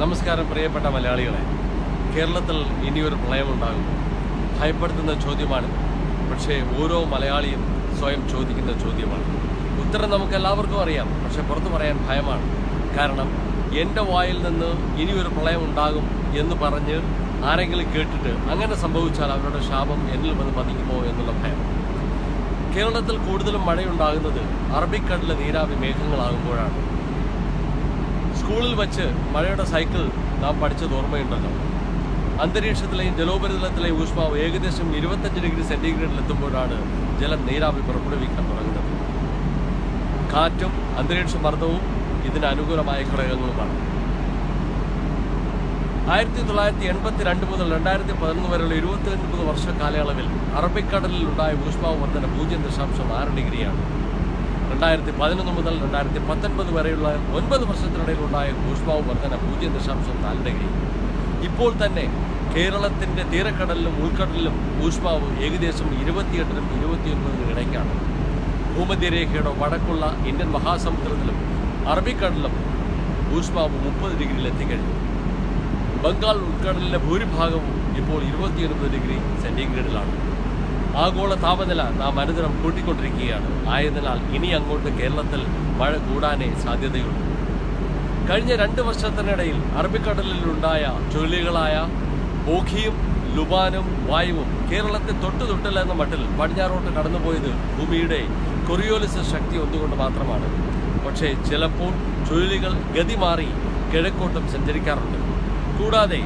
നമസ്കാരം പ്രിയപ്പെട്ട മലയാളികളെ. കേരളത്തിൽ ഇനിയൊരു പ്രളയമുണ്ടാകും. ഭയപ്പെടുത്തുന്ന ചോദ്യമാണ്. പക്ഷേ ഓരോ മലയാളിയും സ്വയം ചോദിക്കുന്ന ചോദ്യമാണ്. ഉത്തരം നമുക്ക് എല്ലാവർക്കും അറിയാം. പക്ഷെ പുറത്തു പറയാൻ ഭയമാണ്. കാരണം എന്റെ വായിൽ നിന്ന് ഇനിയൊരു പ്രളയം ഉണ്ടാകും എന്ന് പറഞ്ഞ് ആരെങ്കിലും കേട്ടിട്ട് അങ്ങനെ സംഭവിച്ചാൽ അവരുടെ ശാപം എന്നിൽ വന്ന് പതിക്കുമോ എന്നുള്ള ഭയം. കേരളത്തിൽ കൂടുതലും മഴയുണ്ടാകുന്നത് അറബിക്കടലിലെ നീരാവി മേഘങ്ങളാകുമ്പോഴാണ്. സ്കൂളിൽ വച്ച് മഴയുടെ സൈക്കിൾ നാം പഠിച്ചത് ഓർമ്മയുണ്ടല്ലോ. അന്തരീക്ഷത്തിലെയും ജലോപരിതലത്തിലെയും ഊഷ്മാവ് ഏകദേശം ഇരുപത്തഞ്ച് ഡിഗ്രി സെന്റിഗ്രേഡിൽ എത്തുമ്പോഴാണ് ജലം നീരാവി പുറപ്പെടുവിക്കാൻ തുടങ്ങുന്നത്. കാറ്റും അന്തരീക്ഷ മർദ്ദവും ഇതിന് അനുകൂലമായ ഘടകങ്ങളുമാണ്. ആയിരത്തി തൊള്ളായിരത്തി എൺപത്തി രണ്ട് മുതൽ രണ്ടായിരത്തി പതിനൊന്ന് വരെയുള്ള ഇരുപത്തി ഒൻപത് വർഷ കാലയളവിൽ അറബിക്കടലിൽ ഉണ്ടായ ഊഷ്മാവ് വർധന പൂജ്യം ദശാംശം ആറ് ഡിഗ്രിയാണ്. രണ്ടായിരത്തി പതിനൊന്ന് മുതൽ രണ്ടായിരത്തി പത്തൊൻപത് വരെയുള്ള ഒൻപത് വർഷത്തിനിടയിലുണ്ടായ ഊഷ്മാവ് വർധന പൂജ്യം ദശാംശം നാല് ഡിഗ്രി ഇപ്പോൾ തന്നെ കേരളത്തിന്റെ തീരക്കടലിലും ഉൾക്കടലിലും ഊഷ്മാവ് ഏകദേശം ഇരുപത്തിയെട്ടിനും ഇരുപത്തിയൊൻപതിനും ഇടയ്ക്കാണ്. ഭൂമധ്യരേഖയുടെ വടക്കുള്ള ഇന്ത്യൻ മഹാസമുദ്രത്തിലും അറബിക്കടലിലും ഊഷ്മാവ് മുപ്പത് ഡിഗ്രിയിൽ എത്തിക്കഴിഞ്ഞു. ബംഗാൾ ഉൾക്കടലിലെ ഭൂരിഭാഗവും ഇപ്പോൾ ഇരുപത്തിയൊൻപത് ഡിഗ്രി സെന്റിഗ്രേഡിലാണ്. ആഗോള താപനില നാം അനുദിനം കൂട്ടിക്കൊണ്ടിരിക്കുകയാണ്. ആയതിനാൽ ഇനി അങ്ങോട്ട് കേരളത്തിൽ മഴ കൂടാനേ സാധ്യതയുള്ളൂ. കഴിഞ്ഞ രണ്ട് വർഷത്തിനിടയിൽ അറബിക്കടലിലുണ്ടായ ചുഴലികളായ ഓഖിയും ലുബാനും വായുവും കേരളത്തെ തൊട്ടു മട്ടിൽ പടിഞ്ഞാറോട്ട് കടന്നുപോയത് ഭൂമിയുടെ കൊറിയോലിസ് ശക്തി ഒന്നുകൊണ്ട് മാത്രമാണ്. പക്ഷേ ചിലപ്പോൾ ചുഴലികൾ ഗതി മാറി കിഴക്കോട്ടും സഞ്ചരിക്കാറുണ്ട്. കൂടാതെ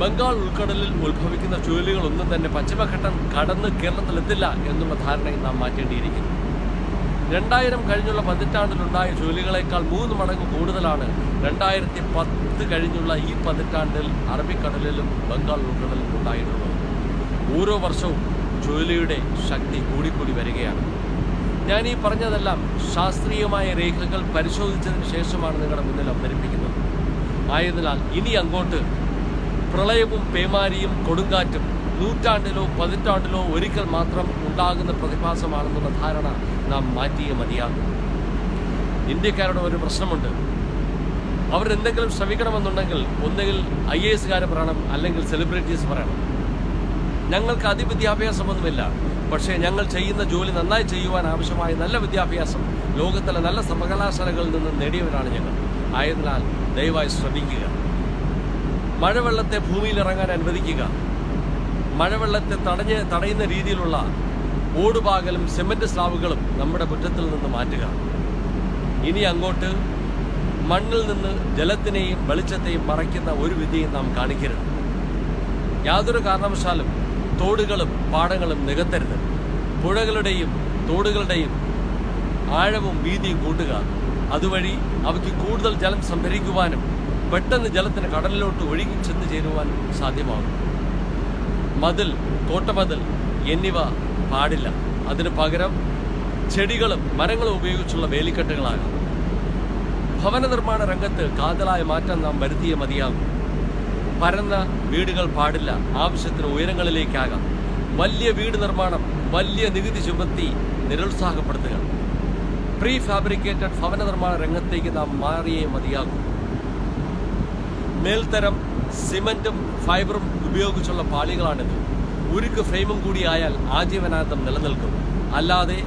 ബംഗാൾ ഉൾക്കടലിൽ ഉത്ഭവിക്കുന്ന ചുഴലികളൊന്നും തന്നെ പശ്ചിമഘട്ടം കടന്ന് കേരളത്തിലെത്തില്ല എന്നുള്ള ധാരണയും നാം മാറ്റേണ്ടിയിരിക്കുന്നു. രണ്ടായിരം കഴിഞ്ഞുള്ള പതിറ്റാണ്ടിലുണ്ടായ ചുഴലികളേക്കാൾ മൂന്ന് മടങ്ങ് കൂടുതലാണ് രണ്ടായിരത്തി പത്ത് കഴിഞ്ഞുള്ള ഈ പതിറ്റാണ്ടിൽ അറബിക്കടലിലും ബംഗാൾ ഉൾക്കടലിലും ഉണ്ടായിട്ടുള്ളത്. ഓരോ വർഷവും ചുഴലിയുടെ ശക്തി കൂടിക്കൂടി വരികയാണ്. ഞാൻ ഈ പറഞ്ഞതെല്ലാം ശാസ്ത്രീയമായ രേഖകൾ പരിശോധിച്ചതിന് ശേഷമാണ് നിങ്ങളുടെ മുന്നിൽ അവതരിപ്പിക്കുന്നത്. ആയതിനാൽ ഇനി അങ്ങോട്ട് പ്രളയവും പേമാരിയും കൊടുങ്കാറ്റും നൂറ്റാണ്ടിലോ പതിറ്റാണ്ടിലോ ഒരിക്കൽ മാത്രം ഉണ്ടാകുന്ന പ്രതിഭാസമാണെന്നുള്ള ധാരണ നാം മാറ്റിയേ മതിയാകും. ഇന്ത്യക്കാരുടെ ഒരു പ്രശ്നമുണ്ട്. അവരെന്തെങ്കിലും ശ്രമിക്കണമെന്നുണ്ടെങ്കിൽ ഒന്നുകിൽ ഐ എ എസുകാർ പറയണം അല്ലെങ്കിൽ സെലിബ്രിറ്റീസ് പറയണം. ഞങ്ങൾക്ക് അതിവിദ്യാഭ്യാസമൊന്നുമില്ല പക്ഷേ ഞങ്ങൾ ചെയ്യുന്ന ജോലി നന്നായി ചെയ്യുവാൻ ആവശ്യമായ നല്ല വിദ്യാഭ്യാസം ലോകത്തിലെ നല്ല സർവകലാശാലകളിൽ നിന്ന് നേടിയവരാണ് ഞങ്ങൾ. ആയതിനാൽ ദയവായി ശ്രമിക്കുക. മഴവെള്ളത്തെ ഭൂമിയിൽ ഇറങ്ങാൻ അനുവദിക്കുക. മഴവെള്ളത്തെ തടഞ്ഞ് തടയുന്ന രീതിയിലുള്ള ഓടുപാകലും സിമന്റ് സ്ലാബുകളും നമ്മുടെ മുറ്റത്തിൽ നിന്ന് മാറ്റുക. ഇനി അങ്ങോട്ട് മണ്ണിൽ നിന്ന് ജലത്തിനെയും വെളിച്ചത്തെയും മറയ്ക്കുന്ന ഒരു വിധിയും നാം കാണിക്കരുത്. യാതൊരു കാരണവശാലും തോടുകളും പാടങ്ങളും നികത്തരുത്. പുഴകളുടെയും തോടുകളുടെയും ആഴവും വീതിയും കൂട്ടുക. അതുവഴി അവയ്ക്ക് കൂടുതൽ ജലം സംഭരിക്കുവാനും പെട്ടെന്ന് ജലത്തിന് കടലിലോട്ട് ഒഴുകി ചെന്ന് ചേരുവാൻ സാധ്യമാകും. മതിൽ കോട്ടമതിൽ എന്നിവ പാടില്ല. അതിന് പകരം ചെടികളും മരങ്ങളും ഉപയോഗിച്ചുള്ള വേലിക്കെട്ടുകളാകാം. ഭവന നിർമ്മാണ രംഗത്ത് കാതലായ മാറ്റം നാം വരുത്തിയേ മതിയാകും. പരന്ന വീടുകൾ പാടില്ല. ആവശ്യത്തിന് ഉയരങ്ങളിലേക്കാകാം. വലിയ വീട് നിർമ്മാണം വലിയ നികുതി ചുമത്തി നിരുത്സാഹപ്പെടുത്തുക. പ്രീ ഫാബ്രിക്കേറ്റഡ് ഭവന നിർമ്മാണ രംഗത്തേക്ക് നാം മാറിയേ മതിയാകും. മേൽത്തരം സിമന്റും ഫൈബറും ഉപയോഗിച്ചുള്ള പാളികളാണിത്. ഉരുക്ക് ഫ്രെയിമും കൂടിയായാൽ ആജീവനാന്തം നിലനിൽക്കും. അല്ലാതെ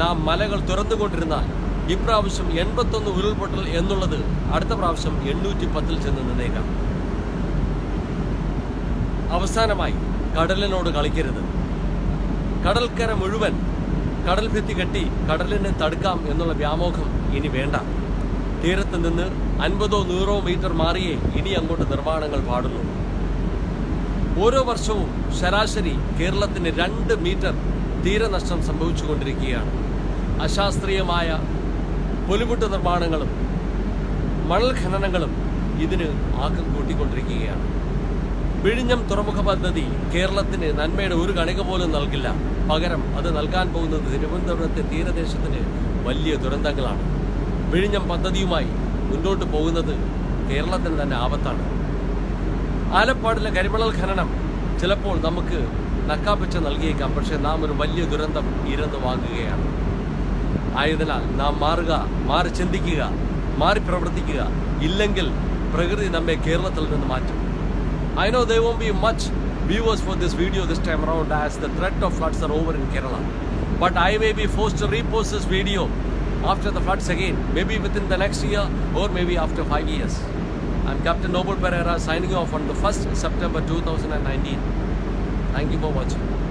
നാം മലകൾ തുറന്നുകൊണ്ടിരുന്നാൽ ഇപ്രാവശ്യം എൺപത്തൊന്ന് ഉരുൾപൊട്ടൽ എന്നുള്ളത് അടുത്ത പ്രാവശ്യം എണ്ണൂറ്റി പത്തിൽ ചെന്ന് നിന്നേക്കാം. അവസാനമായി കടലിനോട് കളിക്കരുത്. കടൽക്കര മുഴുവൻ കടൽ ഭിത്തി കെട്ടി കടലിനെ തടുക്കാം എന്നുള്ള വ്യാമോഹം ഇനി വേണ്ട. തീരത്ത് നിന്ന് അൻപതോ നൂറോ മീറ്റർ മാറിയേ ഇനി അങ്ങോട്ട് നിർമ്മാണങ്ങൾ പാടുള്ളൂ. ഓരോ വർഷവും ശരാശരി കേരളത്തിന് രണ്ട് മീറ്റർ തീരനഷ്ടം സംഭവിച്ചുകൊണ്ടിരിക്കുകയാണ്. അശാസ്ത്രീയമായ പൊലിമുട്ട് നിർമ്മാണങ്ങളും മണൽ ഖനനങ്ങളും ഇതിന് ആക്കം കൂട്ടിക്കൊണ്ടിരിക്കുകയാണ്. വിഴിഞ്ഞം തുറമുഖ പദ്ധതി കേരളത്തിന് നന്മയുടെ ഒരു കണിക പോലും നൽകില്ല. പകരം അത് നൽകാൻ പോകുന്നത് തിരുവനന്തപുരത്തെ തീരദേശത്തിന് വലിയ ദുരന്തങ്ങളാണ്. വിഴിഞ്ഞം പദ്ധതിയുമായി മുന്നോട്ട് പോകുന്നത് കേരളത്തിന് തന്നെ ആപത്താണ്. ആലപ്പാടിലെ കരിമണൽ ഖനനം ചിലപ്പോൾ നമുക്ക് നക്കാപ്പിച്ച നൽകിയേക്കാം പക്ഷേ നാം ഒരു വലിയ ദുരന്തം ഇരന്ന് വാങ്ങുകയാണ്. ആയതിനാൽ നാം മാറുക മാറി ചിന്തിക്കുക മാറി പ്രവർത്തിക്കുക ഇല്ലെങ്കിൽ പ്രകൃതി നമ്മെ കേരളത്തിൽ നിന്ന് മാറ്റും. I know they won't be much viewers for this video this time around as the threat of floods are over in Kerala but I may be forced to repost this video after the floods again, maybe within the next year or maybe after five years. I'm Captain Noble Pereira signing off on the 1st September 2019. Thank you for watching.